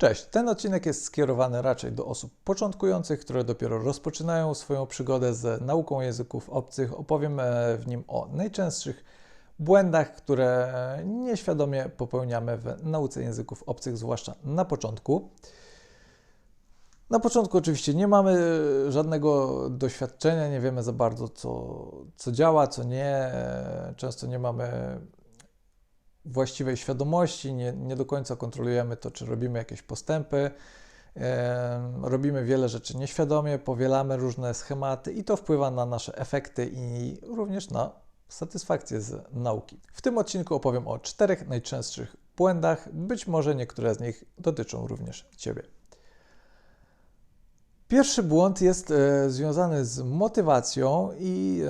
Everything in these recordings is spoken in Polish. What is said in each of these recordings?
Cześć, ten odcinek jest skierowany raczej do osób początkujących, które dopiero rozpoczynają swoją przygodę z nauką języków obcych. Opowiem e, w nim o najczęstszych błędach, które nieświadomie popełniamy w nauce języków obcych, zwłaszcza na początku. Na początku oczywiście nie mamy żadnego doświadczenia, nie wiemy za bardzo, co, co działa, co nie. Często nie mamy właściwej świadomości, nie, nie do końca kontrolujemy to, czy robimy jakieś postępy. Robimy wiele rzeczy nieświadomie, powielamy różne schematy i to wpływa na nasze efekty i również na satysfakcję z nauki. W tym odcinku opowiem o czterech najczęstszych błędach, być może niektóre z nich dotyczą również Ciebie. Pierwszy błąd jest e, związany z motywacją i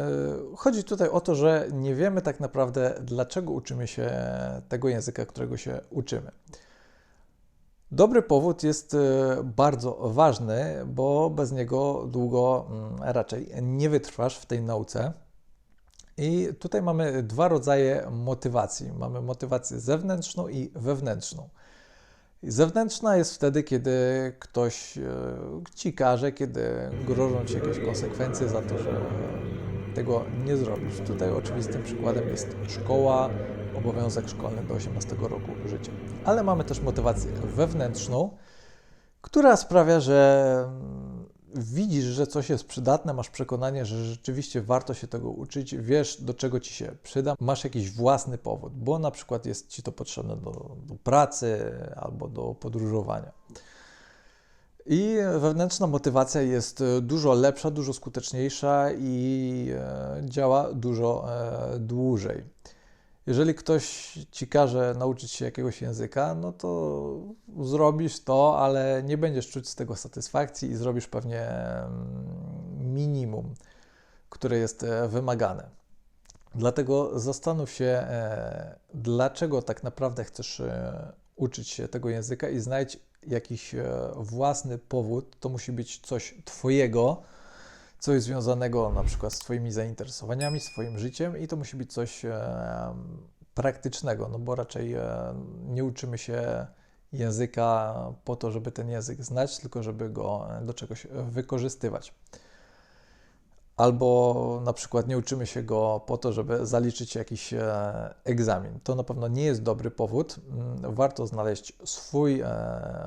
e, chodzi tutaj o to, że nie wiemy tak naprawdę, dlaczego uczymy się tego języka, którego się uczymy. Dobry powód jest e, bardzo ważny, bo bez niego długo mm, raczej nie wytrwasz w tej nauce. I tutaj mamy dwa rodzaje motywacji. Mamy motywację zewnętrzną i wewnętrzną. Zewnętrzna jest wtedy, kiedy ktoś e, ci każe, kiedy grożą ci jakieś konsekwencje za to, że tego nie zrobisz. Tutaj oczywistym przykładem jest szkoła, obowiązek szkolny do 18 roku życia. Ale mamy też motywację wewnętrzną, która sprawia, że widzisz, że coś jest przydatne, masz przekonanie, że rzeczywiście warto się tego uczyć, wiesz, do czego ci się przyda, masz jakiś własny powód, bo na przykład jest ci to potrzebne do, do pracy albo do podróżowania. I wewnętrzna motywacja jest dużo lepsza, dużo skuteczniejsza i e, działa dużo e, dłużej. Jeżeli ktoś ci każe nauczyć się jakiegoś języka, no to zrobisz to, ale nie będziesz czuć z tego satysfakcji i zrobisz pewnie mm, minimum, które jest e, wymagane. Dlatego zastanów się, e, dlaczego tak naprawdę chcesz e, uczyć się tego języka i znajdź jakiś własny powód. To musi być coś Twojego, coś związanego na przykład z Twoimi zainteresowaniami, swoim życiem i to musi być coś e, praktycznego, no bo raczej e, nie uczymy się języka po to, żeby ten język znać, tylko żeby go do czegoś wykorzystywać. Albo na przykład nie uczymy się go po to, żeby zaliczyć jakiś e, egzamin. To na pewno nie jest dobry powód. Mm, warto znaleźć swój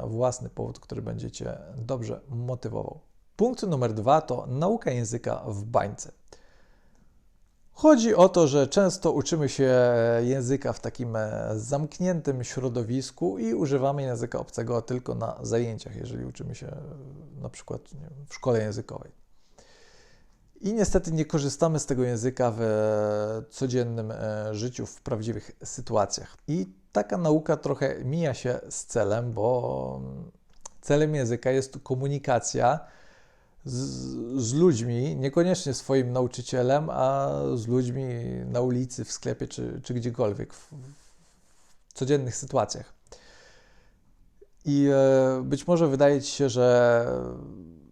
własny powód, który będzie Cię dobrze motywował. Punkt numer dwa to nauka języka w bańce. Chodzi o to, że często uczymy się języka w takim e, zamkniętym środowisku i używamy języka obcego tylko na zajęciach, jeżeli uczymy się na przykład w szkole językowej. I niestety nie korzystamy z tego języka w codziennym e, życiu, w prawdziwych sytuacjach. I taka nauka trochę mija się z celem, bo celem języka jest komunikacja z, z, ludźmi, niekoniecznie swoim nauczycielem, a z ludźmi na ulicy, w sklepie czy, czy gdziekolwiek, w, w codziennych sytuacjach. I e, być może wydaje Ci się, że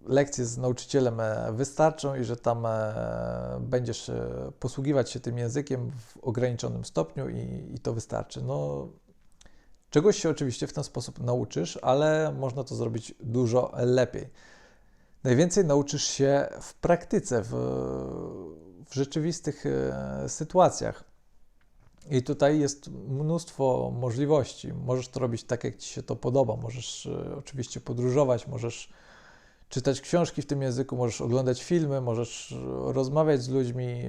lekcje z nauczycielem e, wystarczą i że tam e, będziesz e, posługiwać się tym językiem w ograniczonym stopniu i, i to wystarczy. No, czegoś się oczywiście w ten sposób nauczysz, ale można to zrobić dużo lepiej. Najwięcej nauczysz się w praktyce, w, w rzeczywistych e, sytuacjach. I tutaj jest mnóstwo możliwości. Możesz to robić tak, jak ci się to podoba. Możesz e, oczywiście podróżować, możesz czytać książki w tym języku, możesz oglądać filmy, możesz rozmawiać z ludźmi.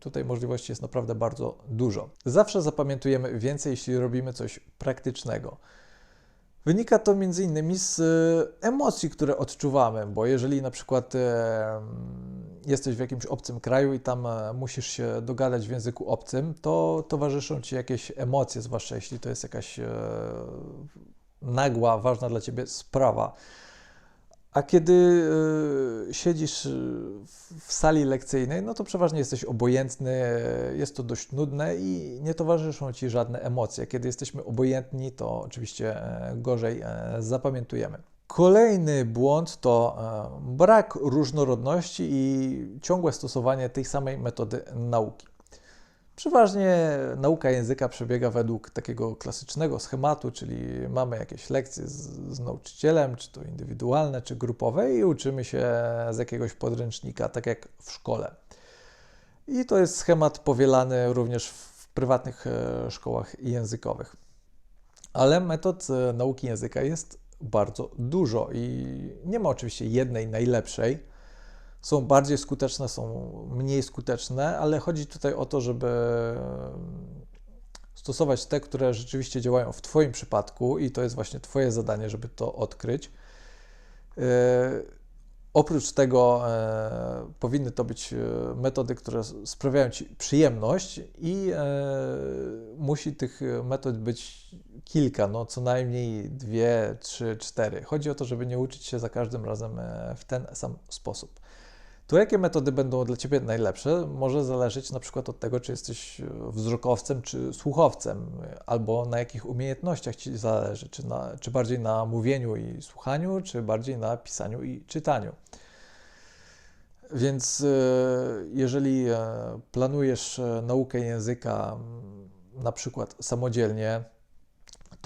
Tutaj możliwości jest naprawdę bardzo dużo. Zawsze zapamiętujemy więcej, jeśli robimy coś praktycznego. Wynika to między innymi z e, emocji, które odczuwamy, bo jeżeli na przykład e, jesteś w jakimś obcym kraju i tam e, musisz się dogadać w języku obcym, to towarzyszą ci jakieś emocje, zwłaszcza jeśli to jest jakaś nagła, ważna dla ciebie sprawa. A kiedy y, siedzisz y, w sali lekcyjnej, no to przeważnie jesteś obojętny, jest to dość nudne i nie towarzyszą ci żadne emocje. Kiedy jesteśmy obojętni, to oczywiście e, gorzej e, zapamiętujemy. Kolejny błąd to e, brak różnorodności i ciągłe stosowanie tej samej metody nauki. Przeważnie nauka języka przebiega według takiego klasycznego schematu, czyli mamy jakieś lekcje z, z, nauczycielem, czy to indywidualne, czy grupowe, i uczymy się z jakiegoś podręcznika, tak jak w szkole. I to jest schemat powielany również w prywatnych e, szkołach językowych. Ale metod e, nauki języka jest bardzo dużo i nie ma oczywiście jednej najlepszej są bardziej skuteczne, są mniej skuteczne, ale chodzi tutaj o to, żeby stosować te, które rzeczywiście działają w Twoim przypadku i to jest właśnie Twoje zadanie, żeby to odkryć. Yy, oprócz tego e, powinny to być e, metody, które sprawiają Ci przyjemność i e, musi tych metod być kilka, no co najmniej dwie, trzy, cztery. Chodzi o to, żeby nie uczyć się za każdym razem w ten sam sposób. To jakie metody będą dla Ciebie najlepsze, może zależeć na przykład od tego, czy jesteś wzrokowcem czy słuchowcem, albo na jakich umiejętnościach Ci zależy, czy, na, czy bardziej na mówieniu i słuchaniu, czy bardziej na pisaniu i czytaniu. Więc e, jeżeli e, planujesz e, naukę języka na przykład samodzielnie,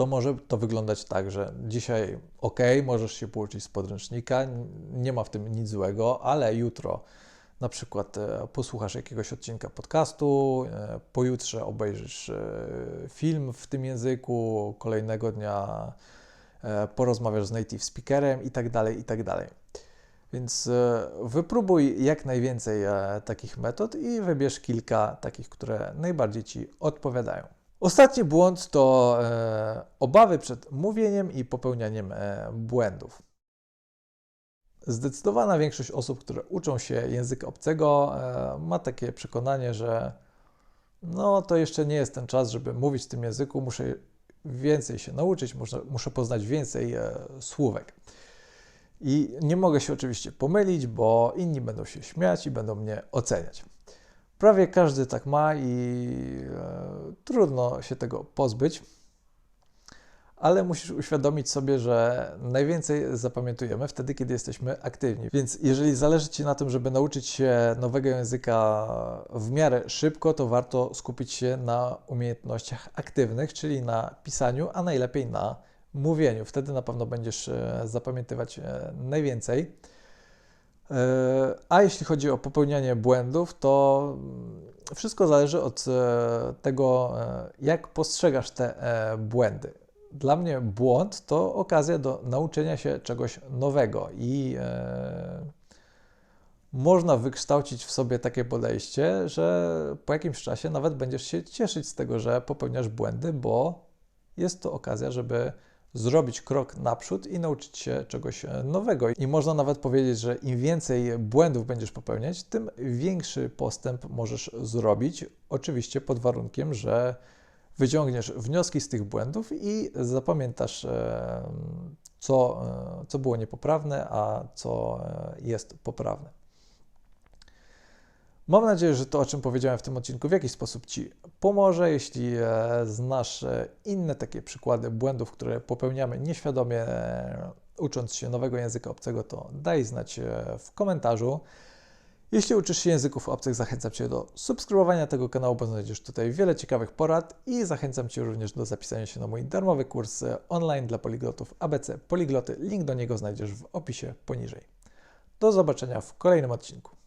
to może to wyglądać tak, że dzisiaj ok, możesz się pouczyć z podręcznika, nie ma w tym nic złego, ale jutro na przykład e, posłuchasz jakiegoś odcinka podcastu, e, pojutrze obejrzysz e, film w tym języku, kolejnego dnia porozmawiasz z native speakerem i tak dalej, i tak dalej. Więc wypróbuj jak najwięcej takich metod i wybierz kilka takich, które najbardziej Ci odpowiadają. Ostatni błąd to e, obawy przed mówieniem i popełnianiem e, błędów. Zdecydowana większość osób, które uczą się języka obcego, e, ma takie przekonanie, że no to jeszcze nie jest ten czas, żeby mówić w tym języku, muszę więcej się nauczyć, muszę, muszę poznać więcej e, słówek. I nie mogę się oczywiście pomylić, bo inni będą się śmiać i będą mnie oceniać. Prawie każdy tak ma i e, trudno się tego pozbyć, ale musisz uświadomić sobie, że najwięcej zapamiętujemy wtedy, kiedy jesteśmy aktywni. Więc jeżeli zależy Ci na tym, żeby nauczyć się nowego języka w miarę szybko, to warto skupić się na umiejętnościach aktywnych, czyli na pisaniu, a najlepiej na mówieniu. Wtedy na pewno będziesz e, zapamiętywać e, najwięcej. E, a jeśli chodzi o popełnianie błędów, to wszystko zależy od e, tego, e, jak postrzegasz te błędy. Dla mnie błąd to okazja do nauczenia się czegoś nowego i można wykształcić w sobie takie podejście, że po jakimś czasie nawet będziesz się cieszyć z tego, że popełniasz błędy, bo jest to okazja, żeby zrobić krok naprzód i nauczyć się czegoś e, nowego. I można nawet powiedzieć, że im więcej błędów będziesz popełniać, tym większy postęp możesz zrobić. Oczywiście pod warunkiem, że wyciągniesz wnioski z tych błędów i zapamiętasz, e, co, e, co było niepoprawne, a co jest poprawne. Mam nadzieję, że to, o czym powiedziałem w tym odcinku, w jakiś sposób Ci pomoże. Jeśli e, znasz e, inne takie przykłady błędów, które popełniamy nieświadomie, e, ucząc się nowego języka obcego, to daj znać w komentarzu. Jeśli uczysz się języków obcych, zachęcam Cię do subskrybowania tego kanału, bo znajdziesz tutaj wiele ciekawych porad i zachęcam Cię również do zapisania się na mój darmowy kurs online dla poliglotów ABC Poligloty. Link do niego znajdziesz w opisie poniżej. Do zobaczenia w kolejnym odcinku.